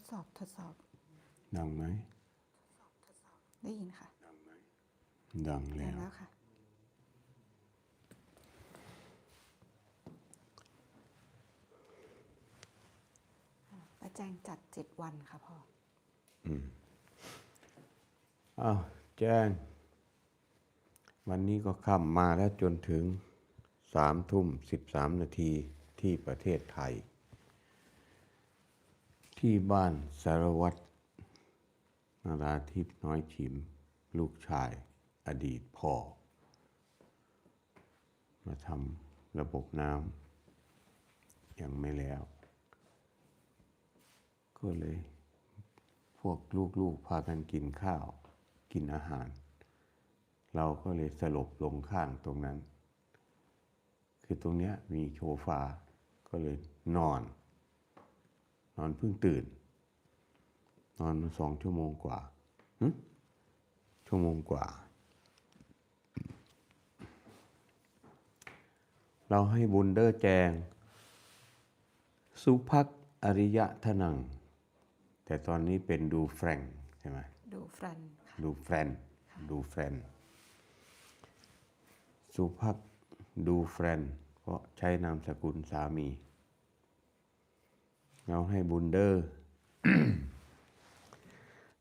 ดสอบทดสอบ ดังไหม ได้ยินค่ะ ดังได้แล้ว แล้วค่ะอ่าป้าแจงจัดเจ็ดวันค่ะพ่ออ้าวแจ้ง วันนี้ก็ค่ำมาแล้วจนถึงสามทุ่มสิบสามนาทีที่ประเทศไทย ที่บ้านสารวัตรนาราทิพย์น้อยฉิม ลูกชาย อดีตพ่อ มาทำระบบน้ำยังไม่แล้ว ก็เลย พวกลูกๆพากันกินข้าว กินอาหาร เราก็เลยสลบลงข้างตรงนั้น คือตรงเนี้ยมีโชฟาก็เลยนอน นอนเพิ่งตื่น นอนมาสองชั่วโมงกว่าหึชั่วโมงกว่า เราให้บุญเดอร์แจง สุภักอริยะทนัง แต่ตอนนี้เป็นดูแฟรงค์ใช่ไหมดูฟรันค่ะดูแฟรนด์ดูแฟรนด์สุภักดูแฟรนด์เพราะใช้นามสกุลสามี เราให้บุญเดอร์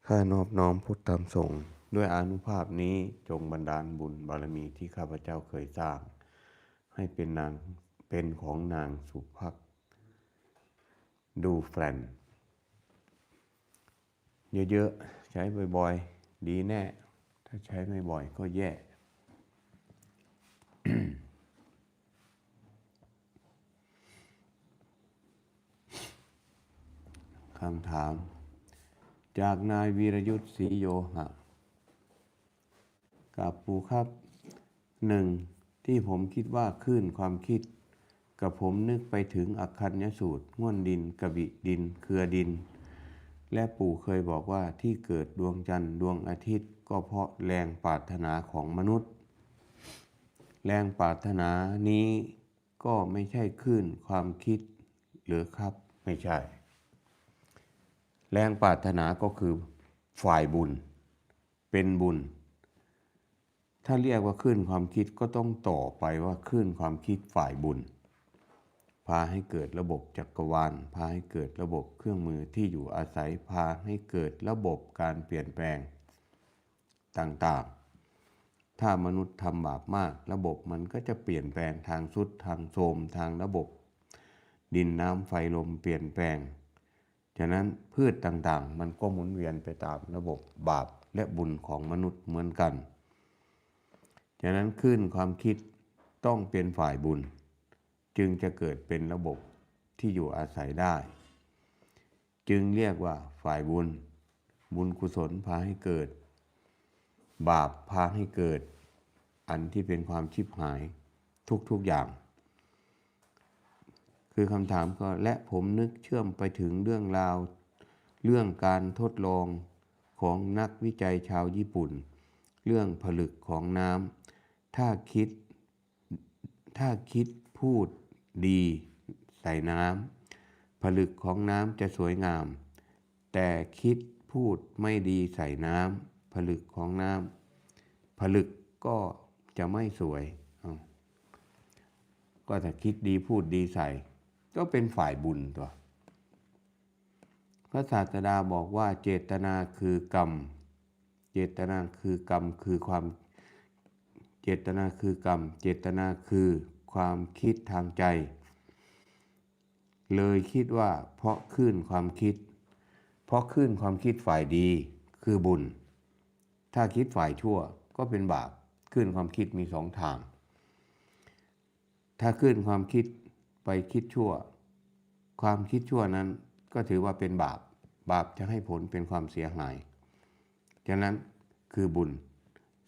ข้านอบน้อมพุทธธรรมสงฆ์ด้วยอนุภาพนี้จงบันดาลบุญบารมีที่ข้าพเจ้าเคยสร้าง ให้เป็นนางเป็นของนางสุภักดูแฟนเยอะๆ ใช้บ่อยๆ ดีแน่ ถ้าใช้ไม่บ่อยก็แย่ำถาม จากนายวีรยุทธ์ศรีโยหะกับปูครับหนึ่งที่ผมคิดว่าคลื่นความคิด กับผมนึกไปถึงอักคัญยสูตรง่วนดินกระบิดิน เครือดิน และปู่เคยบอกว่าที่เกิดดวงจันทร์ดวงอาทิตย์ ก็เพราะแรงปรารถนาของมนุษย์ แรงปรารถนานี้ก็ไม่ใช่คลื่นความคิดหรือครับไม่ใช่ แรงปรารถนาก็คือฝ่ายบุญ เป็นบุญ ถ้าเรียกว่าคลื่นความคิดก็ต้องต่อไปว่าคลื่นความคิดฝ่ายบุญ พาให้เกิดระบบจักรวาล พาให้เกิดระบบเครื่องมือที่อยู่อาศัย พาให้เกิดระบบการเปลี่ยนแปลงต่างๆ ถ้ามนุษย์ทำบาปมาก ระบบมันก็จะเปลี่ยนแปลงทางสุดทางโทมทางระบบ ดินน้ำไฟลมเปลี่ยนแปลง ฉะนั้นพืชต่างๆ มันก็หมุนเวียนไปตามระบบบาปและบุญของมนุษย์เหมือนกัน ฉะนั้นขึ้นความคิดต้องเป็นฝ่ายบุญ จึงจะเกิดเป็นระบบที่อยู่อาศัยได้ จึงเรียกว่าฝ่ายบุญ บุญกุศลพาให้เกิด บาปพาให้เกิด อันที่เป็นความชิบหายทุกๆอย่าง คือคำถามก็และผมนึกเชื่อมไปถึงเรื่องราว เรื่องการทดลองของนักวิจัยชาวญี่ปุ่น เรื่องผลึกของน้ำถ้าคิด ถ้าคิดพูดดีใส่น้ำผลึกของน้ำจะสวยงาม แต่คิดพูดไม่ดีใส่น้ำผลึกของน้ำผลึกก็จะไม่สวย ก็ถ้าคิดดีพูดดีใส่ ก็เป็นฝ่ายบุญตัว พระศาสดาบอกว่าเจตนาคือกรรม เจตนาคือกรรมคือความเจตนาคือกรรม เจตนาคือความคิดทางใจ เลยคิดว่าเพราะขึ้นความคิด เพราะขึ้นความคิดฝ่ายดีคือบุญ ถ้าคิดฝ่ายชั่วก็เป็นบาปขึ้นความคิดมีสองทาง ถ้าขึ้นความคิด ไปคิดชั่ว ความคิดชั่วนั้นก็ถือว่าเป็นบาป บาปจะให้ผลเป็นความเสียหายฉะนั้นคือบุญ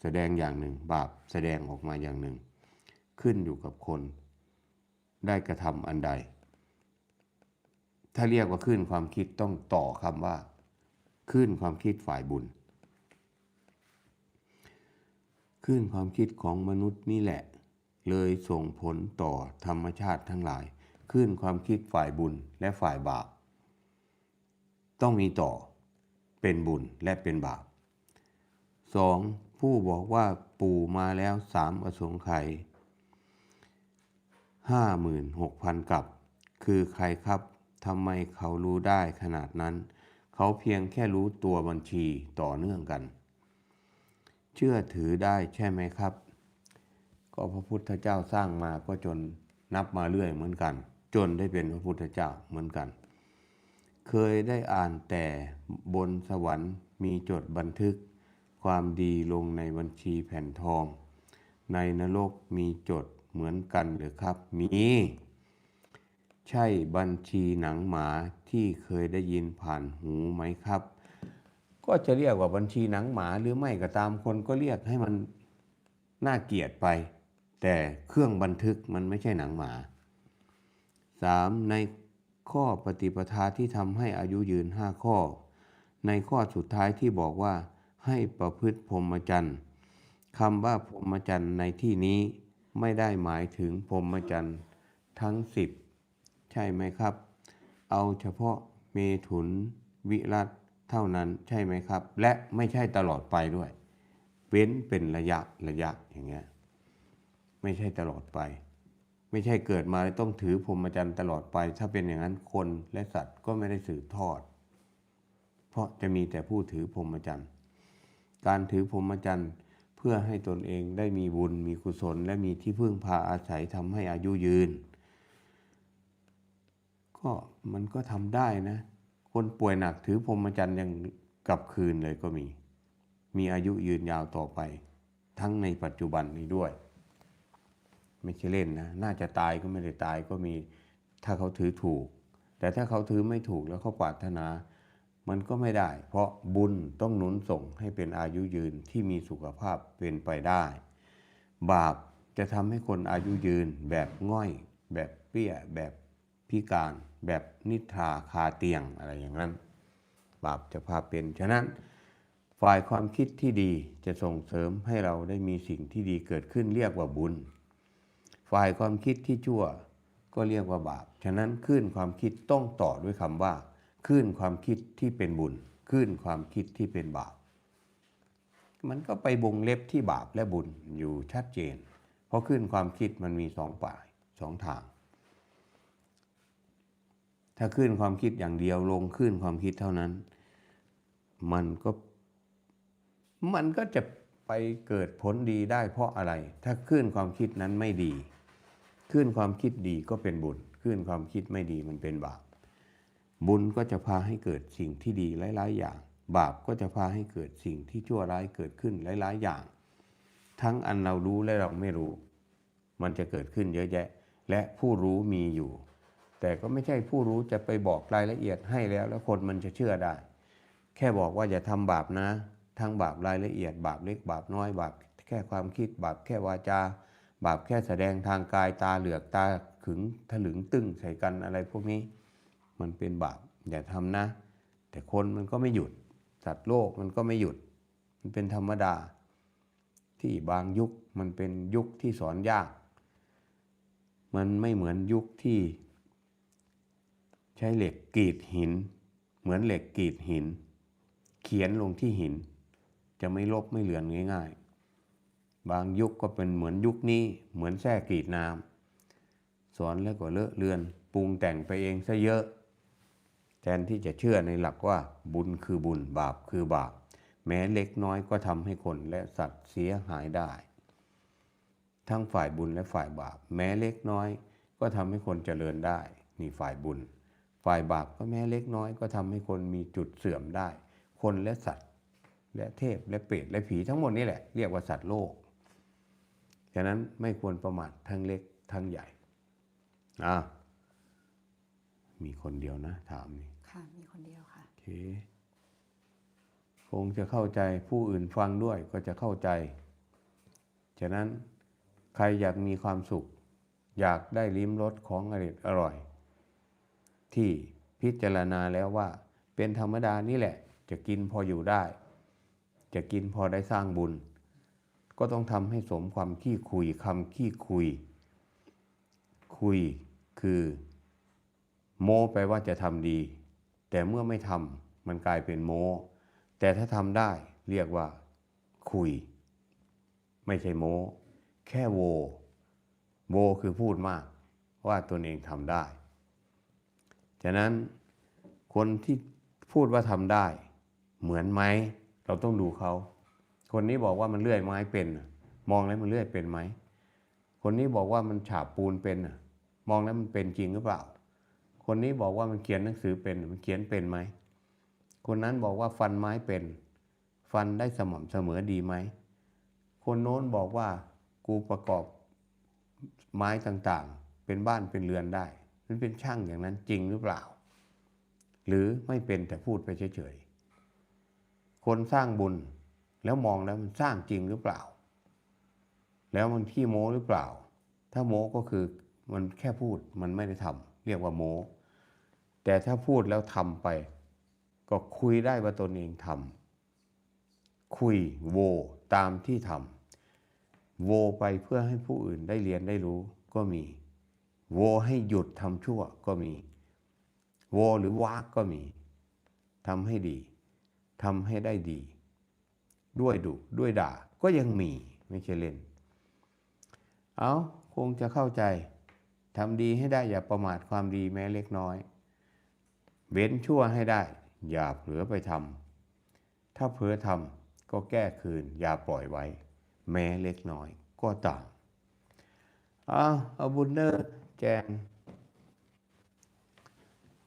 แสดงอย่างหนึ่ง บาปแสดงออกมาอย่างหนึ่ง ขึ้นอยู่กับคน ได้กระทำอันใด ถ้าเรียกว่าขึ้นความคิดต้องต่อคำว่า ขึ้นความคิดฝ่ายบุญ ขึ้นความคิดของมนุษย์นี่แหละ เลยส่งผลต่อธรรมชาติทั้งหลาย ขึ้นความคิดฝ่ายบุญและฝ่ายบาป ต้องมีต่อเป็นบุญและเป็นบาปสองผู้บอกว่าปู่มาแล้วสามอสงไขยห้าหมื่นหกพันกับ คือใครครับทำไมเขารู้ได้ขนาดนั้น เขาเพียงแค่รู้ตัวบัญชีต่อเนื่องกัน เชื่อถือได้ใช่ไหมครับ ก็พระพุทธเจ้าสร้างมาก็จนนับมาเรื่อยเหมือนกัน จนได้เป็นพระพุทธเจ้าเหมือนกัน เคยได้อ่านแต่บนสวรรค์มีจดบันทึก ความดีลงในบัญชีแผ่นทอง ในนรกมีจดเหมือนกันหรือครับ มี ใช่บัญชีหนังหมาที่เคยได้ยินผ่านหูไหมครับ ก็จะเรียกว่าบัญชีหนังหมาหรือไม่ก็ตามคนก็เรียกให้มันน่าเกลียดไป แต่เครื่องบันทึกมันไม่ใช่หนังหมา 3. ในข้อปฏิปทาที่ทำให้อายุยืน 5 ข้อ ในข้อสุดท้ายที่บอกว่าให้ประพฤติพรหมจรรย์คำว่าพรหมจรรย์ในที่นี้ไม่ได้หมายถึงพรหมจรรย์ทั้ง 10 ใช่ไหมครับ เอาเฉพาะเมถุนวิรัตเท่านั้นใช่ไหมครับ และไม่ใช่ตลอดไปด้วย เว้นเป็นระยะระยะอย่างเงี้ย ไม่ใช่ตลอดไป ไม่ใช่เกิดมาต้องถือพรหมจรรย์ตลอดไป ถ้าเป็นอย่างนั้นคนและสัตว์ก็ไม่ได้สืบทอด เพราะจะมีแต่ผู้ถือพรหมจรรย์ การถือพรหมจรรย์เพื่อให้ตนเองได้มีบุญมีกุศล และมีที่พึ่งพาอาศัยทำให้อายุยืน ก็มันก็ทำได้นะ คนป่วยหนักถือพรหมจรรย์ยังกลับคืนเลยก็มี มีอายุยืนยาวต่อไป ทั้งในปัจจุบันนี้ด้วย ไม่ใช่เล่นนะน่าจะตายก็ไม่ได้ตายก็มีถ้าเขาถือถูก แต่ถ้าเขาถือไม่ถูกแล้วเขาปรารถนา มันก็ไม่ได้ เพราะบุญต้องหนุนส่งให้เป็นอายุยืนที่มีสุขภาพเป็นไปได้ บาปจะทำให้คนอายุยืนแบบง่อย แบบเปี้ย แบบพิการ แบบนิทราคาเตียงอะไรอย่างนั้น บาปจะพาเป็นฉะนั้นฝ่ายความคิดที่ดีจะส่งเสริมให้เราได้มีสิ่งที่ดีเกิดขึ้นเรียกว่าบุญ ฝ่ายความคิดที่ชั่วก็เรียกว่าบาป ฉะนั้นคลื่นความคิดต้องต่อด้วยคำว่าคลื่นความคิดที่เป็นบุญคลื่นความคิดที่เป็นบาป มันก็ไปบงเล็บที่บาปและบุญอยู่ชัดเจน เพราะคลื่นความคิดมันมีสองป่ายสองทาง ถ้าคลื่นความคิดอย่างเดียวลงคลื่นความคิดเท่านั้น มันก็มันก็จะไปเกิดผลดีได้เพราะอะไร ถ้าคลื่นความคิดนั้นไม่ดี คลื่นความคิดดีก็เป็นบุญคลื่นความคิดไม่ดีมันเป็นบาป บุญก็จะพาให้เกิดสิ่งที่ดีหลาย ๆ อย่าง บาปก็จะพาให้เกิดสิ่งที่ชั่วร้ายเกิดขึ้นหลาย ๆ อย่าง ทั้งอันเรารู้และเราไม่รู้ มันจะเกิดขึ้นเยอะแยะ และผู้รู้มีอยู่ แต่ก็ไม่ใช่ผู้รู้จะไปบอกรายละเอียดให้แล้ว แล้วคนมันจะเชื่อได้ แค่บอกว่าอย่าทำบาปนะ ทั้งบาปรายละเอียด บาปเล็กบาปน้อยบาปแค่ความคิดบาปแค่วาจา บาปแค่แสดงทางกายตาเหลือกตาขึงถลึงตึงใส่กันอะไรพวกนี้ มันเป็นบาปอย่าทำนะ แต่คนมันก็ไม่หยุด สัตว์โลกมันก็ไม่หยุด มันเป็นธรรมดา ที่บางยุคมันเป็นยุคที่สอนยาก มันไม่เหมือนยุคที่ใช้เหล็กกรีดหิน เหมือนเหล็กกรีดหิน เขียนลงที่หิน จะไม่ลบไม่เหลือนง่าย ๆ บางยุคก็เป็นเหมือนยุคนี้เหมือนแส้กรีดน้ำสอนแล้วก็เลอะเลือนปรุงแต่งไปเองซะเยอะ แทนที่จะเชื่อในหลักว่าบุญคือบุญบาปคือบาป แม้เล็กน้อยก็ทำให้คนและสัตว์เสียหายได้ ทั้งฝ่ายบุญและฝ่ายบาป แม้เล็กน้อยก็ทำให้คนเจริญได้ นี่ฝ่ายบุญ ฝ่ายบาปก็แม้เล็กน้อยก็ทำให้คนมีจุดเสื่อมได้ คนและสัตว์ และเทพและเปรตและผีทั้งหมดนี่แหละเรียกว่าสัตว์โลก ฉะนั้นไม่ควรประมาททั้งเล็กทั้งใหญ่อะมีคนเดียวนะ ถามนี่ค่ะ มีคนเดียวค่ะโอเคคงจะเข้าใจผู้อื่นฟังด้วยก็จะเข้าใจ ฉะนั้นใครอยากมีความสุข อยากได้ลิ้มรสของอร่อยอร่อย ที่พิจารณาแล้วว่า เป็นธรรมดานี่แหละ จะกินพออยู่ได้ จะกินพอได้สร้างบุญ ก็ต้องทำให้สมความขี้คุยคำขี้คุย คุยคือโม้ไปว่าจะทำดี แต่เมื่อไม่ทำมันกลายเป็นโม้แต่ถ้าทำได้เรียกว่า คุย ไม่ใช่โม้แค่โว โวคือพูดมากว่าตนเองทำได้ ฉะนั้นคนที่พูดว่าทำได้ เหมือนไหม เราต้องดูเขา คนนี้บอกว่ามันเลื่อยไม้เป็นมองแล้วมันเลื่อยเป็นไหมคนนี้บอกว่ามันฉาบปูนเป็นมองแล้วมันเป็นจริงหรือเปล่า คนนี้บอกว่ามันเขียนหนังสือเป็นมันเขียนเป็นไหมคนนั้นบอกว่าฟันไม้เป็น ฟันได้สม่ำเสมอดีไหมคนโน้นบอกว่ากูประกอบไม้ต่างๆ เป็นบ้านเป็นเรือนได้ มันเป็นช่างอย่างนั้นจริงหรือเปล่า หรือไม่เป็นแต่พูดไปเฉยๆคนสร้างบุญ แล้วมองแล้วมันสร้างจริงหรือเปล่า แล้วมันขี้โม้หรือเปล่า ถ้าโม้ก็คือมันแค่พูดมันไม่ได้ทำเรียกว่าโม้ แต่ถ้าพูดแล้วทำไป ก็คุยได้ว่าตนเองทำคุยโวตามที่ทำโวไปเพื่อให้ผู้อื่นได้เรียนได้รู้ก็มี โวให้หยุดทำชั่วก็มี โวหรือวากก็มีทำให้ดีทำให้ได้ดี ด้วยดุด้วยด่าก็ยังมีไม่ใช่เล่น เอาคงจะเข้าใจทำดีให้ได้อย่าประมาทความดีแม้เล็กน้อย เว้นชั่วให้ได้ อย่าเผลอไปทำถ้าเผลอทำก็แก้คืน อย่าปล่อยไว้ แม้เล็กน้อยก็ต่ามเอาเอาบุญเนอร์แจง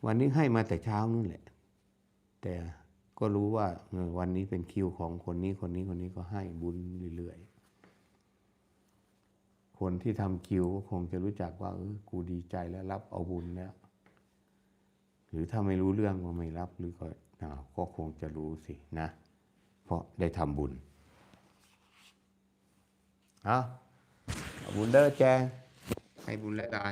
วันนี้ให้มาแต่เช้านู่นแหละ แต่ ก็รู้ว่าเออวันนี้เป็นคิวของคนนี้คนนี้คนนี้ก็ให้บุญเรื่อยๆ คนที่ทำคิวก็คงจะรู้จักว่าเออกูดีใจแล้วรับเอาบุญแล้วหรือถ้าไม่รู้เรื่องก็ไม่รับหรือก็ก็คงจะรู้สินะ เพราะได้ทำบุญเอาเอาบุญเด้อแจงให้บุญและได้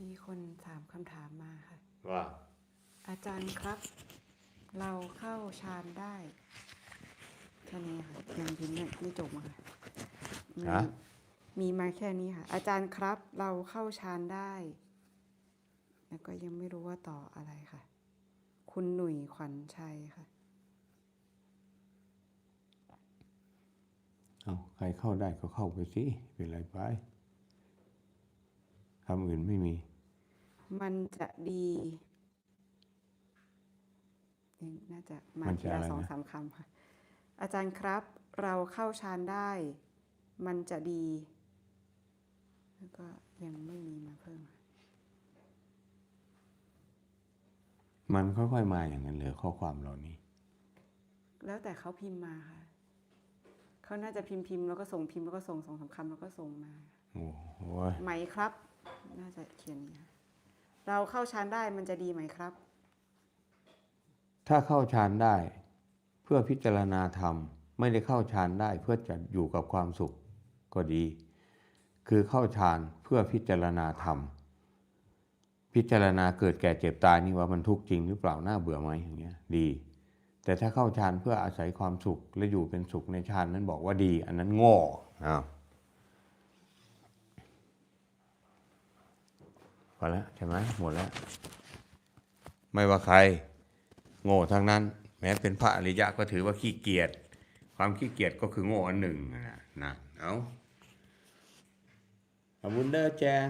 มี คนถามคำถามมาค่ะ ว่า อาจารย์ครับ เราเข้าฌานได้แค่นี้ค่ะยังพิมพ์ไม่ไม่จบมาค่ะมีฮะ มีมาแค่นี้ค่ะ อาจารย์ครับเราเข้าฌานได้ แล้วก็ยังไม่รู้ว่าต่ออะไรค่ะ คุณหนุ่ยขวัญชัยค่ะ เอาใครเข้าได้ก็เข้าไปสิเป็นไรไปคำอื่นไม่มี มันจะดียังน่าจะมามันทีจะละอะไรสองนะสามคำค่ะ อาจารย์ครับ เราเข้าฌานได้ มันจะดี แล้วก็ยังไม่มีมาเพิ่มค่ะมันค่อยๆมาอย่างนั้นเลยข้อความเหล่านี้ แล้วแต่เขาพิมพ์มาค่ะเขาน่าจะพิมพ์พิมพ์แล้วก็ส่งพิมพ์แล้วก็ส่งสองสามคำแล้วก็ส่งมาโอ้โหไหมครับ น่าจะเขียนอย่างนี้ค่ะ เราเข้าฌานได้มันจะดีไหมครับ ถ้าเข้าฌานได้ เพื่อพิจารณาธรรม ไม่ได้เข้าฌานได้เพื่อจะอยู่กับความสุขก็ดี คือเข้าฌานเพื่อพิจารณาธรรม พิจารณาเกิดแก่เจ็บตายนี่ว่ามันทุกข์จริงหรือเปล่าน่าเบื่อไหมอย่างเงี้ยดี แต่ถ้าเข้าฌานเพื่ออาศัยความสุขและอยู่เป็นสุขในฌานนั้นบอกว่าดี อันนั้นโง่อ้าว พอแล้วใช่ไหมหมดแล้ว ไม่ว่าใคร โง่ทั้งนั้น แม้เป็นพระอริยะก็ถือว่าขี้เกียจความขี้เกียจก็คือโง่อันหนึ่งนะนะเอาอบุญเดอร์แจง